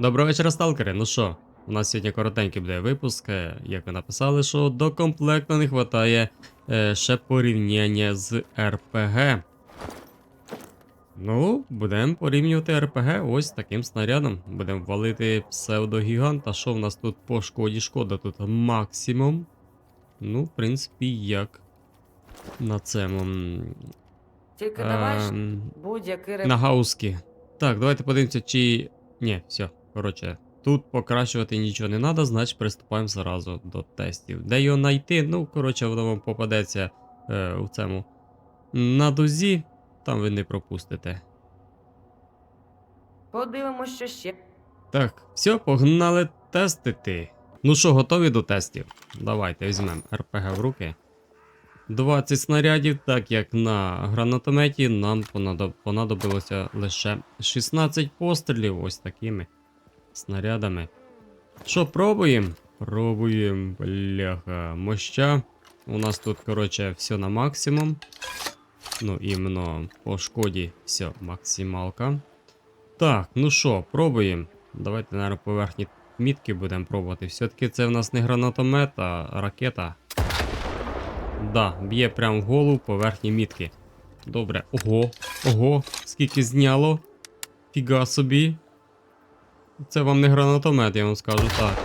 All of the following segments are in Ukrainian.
Доброго вечора, сталкери. Ну що, у нас сьогодні коротенький буде випуск. Е, Як ви написали, що до комплекту не вистачає е, ще порівняння з РПГ. Ну, будемо порівнювати РПГ ось таким снарядом. Будемо валити псевдогіганта. Що в нас тут по шкоді? Шкода тут максимум. Ну, в принципі, як на цьому. Тільки давай ем, будь-який реп... на гаузки. Так, давайте подивимося, чи. Ні, все, коротше. Тут покращувати нічого не треба, значить приступаємо зразу до тестів. Де його знайти? Ну, коротше, воно вам попадеться е, у цьому. На дозі, там ви не пропустите. Подивимось, що ще. Так, все, погнали тестити. Ну що, готові до тестів? Давайте візьмемо РПГ в руки. 20 снарядів, так як на гранатометі нам понадоб- понадобилося лише 16 пострілів ось такими снарядами. Що, пробуємо? Пробуємо, бляха, моща. У нас тут, коротше, все на максимум. Ну, іменно по шкоді все, максималка. Так, ну що, пробуємо. Давайте, наверное, поверхні мітки будемо пробувати. Все-таки це в нас не гранатомет, а ракета. Да, б'є прямо в голову поверхні мітки. Добре. Ого, ого, скільки зняло. Фіга собі. Це вам не гранатомет, я вам скажу так.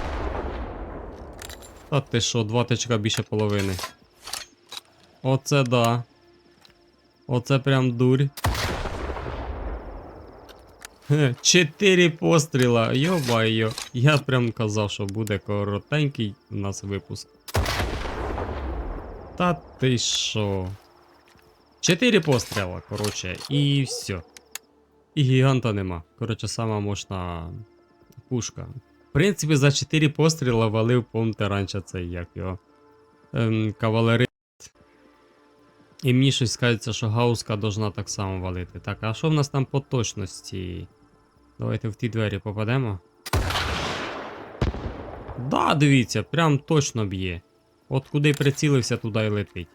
Та ти що, два тичка більше половини. Оце да. Оце прям дурь. Хе, Чотири постріла, йо-байо. Я прям казав, що буде коротенький у нас випуск. Та ти що? Чотири постріла, коротше, і все. І гіганта нема. Коротше, сама мощна пушка. В принципі, за 4 постріла валив, помните раніше цей як його. Ем, кавалерист. І мені щось скажеться, що гауска должна так само валити. Так, а що в нас там по точності? Давайте в ті двері попадемо. Да, дивіться, прям точно б'є. От куди прицілився, туди й летить.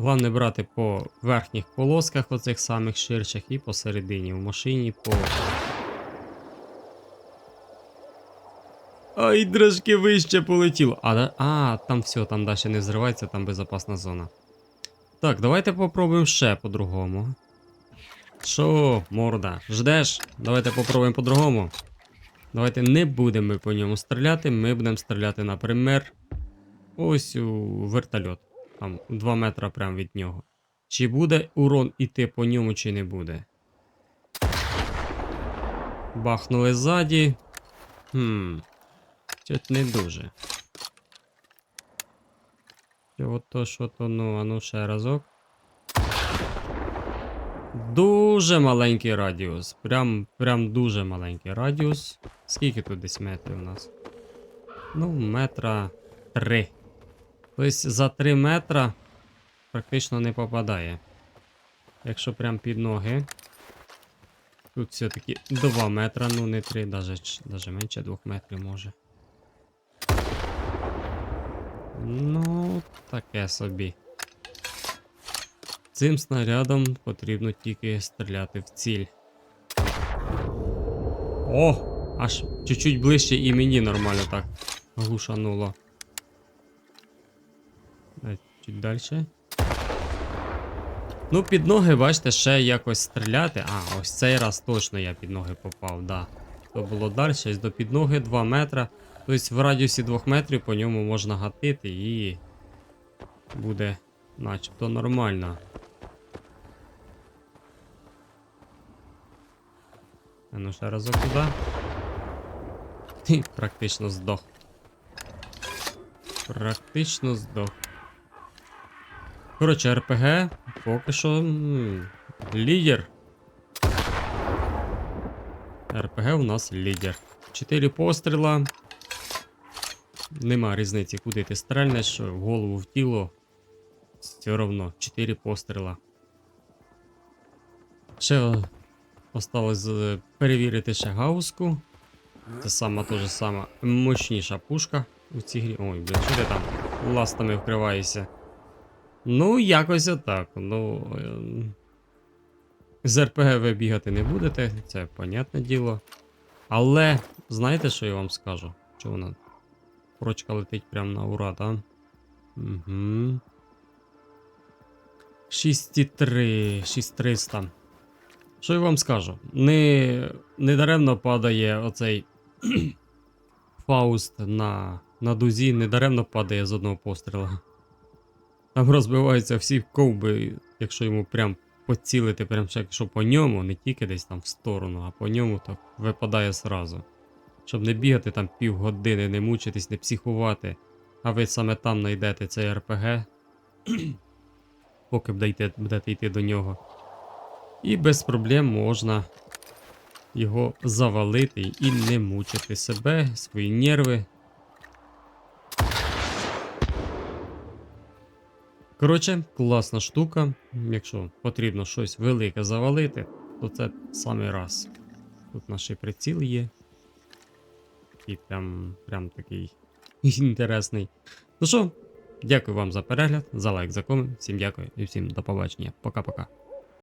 Головне брати по верхніх полосках, оцих самих ширших, і посередині в машині по. Ай, трошки вище полетіло. А, а, там все, там далі не взривається, там безпечна зона. Так, давайте попробуємо ще по-другому. Що, морда, ждеш? Давайте попробуємо по-другому. Давайте не будемо по ньому стріляти, ми будемо стріляти, наприклад, ось у вертольот. Там 2 метра прямо від нього. Чи буде урон іти по ньому, чи не буде. Бахнули ззаді. Хм. Щось не дуже. Що то, що то, ну, а ну ще разок. Дуже маленький радіус. Прям, прям дуже маленький радіус. Скільки тут десь метрів у нас? Ну, метра три. Тобто за 3 метра практично не попадає. Якщо прям під ноги. Тут все-таки 2 метра, ну не 3, навіть, навіть менше 2 метрів може. Ну, таке собі. Цим снарядом потрібно тільки стріляти в ціль. О! Аж чуть-чуть ближче і мені нормально так глушануло. Давай Чуть далі. Ну, під ноги, бачите, ще якось стріляти. А, ось цей раз точно я під ноги попав, да. То було далі, ось до під ноги 2 метра. Тобто в радіусі 2 метрів по ньому можна гатити і буде начебто нормально. А ну ще разок туди. Хі, Практично здох. Практично здох. Коротше, РПГ поки що лідер. РПГ у нас лідер. Чотири постріла. Нема різниці, куди ти стрельнеш, в голову в тіло. Все одно, 4 постріла. Ще осталось е, перевірити ще гауску. Це сама теж сама мощніша пушка у цій грі. Ой, блін, що ти там ластами вкриваєшся? Ну, якось отак. Ну. ем, З РПГ ви бігати не будете, це понятне діло. Але знаєте, що я вам скажу? Що вона? Прочка летить прямо на ура, так? Угу. 6,3, 6300. Що я вам скажу? Не, не даремно падає оцей Фауст на, на дузі, не даремно падає з одного постріла. Там розбиваються всі ковби, якщо йому прям поцілити, прям ще якщо по ньому, не тільки десь там в сторону, а по ньому, то випадає сразу. Щоб не бігати там півгодини, не мучитись, не психувати, а ви саме там знайдете цей РПГ, поки будете, будете йти до нього. І без проблем можна його завалити і не мучити себе, свої нерви. Коротше, класна штука. Якщо потрібно щось велике завалити, то це саме раз. Тут наш приціл є. І прям, прям такий інтересний. Ну що, дякую вам за перегляд, за лайк, за комент. Всім дякую і всім до побачення. Пока-пока.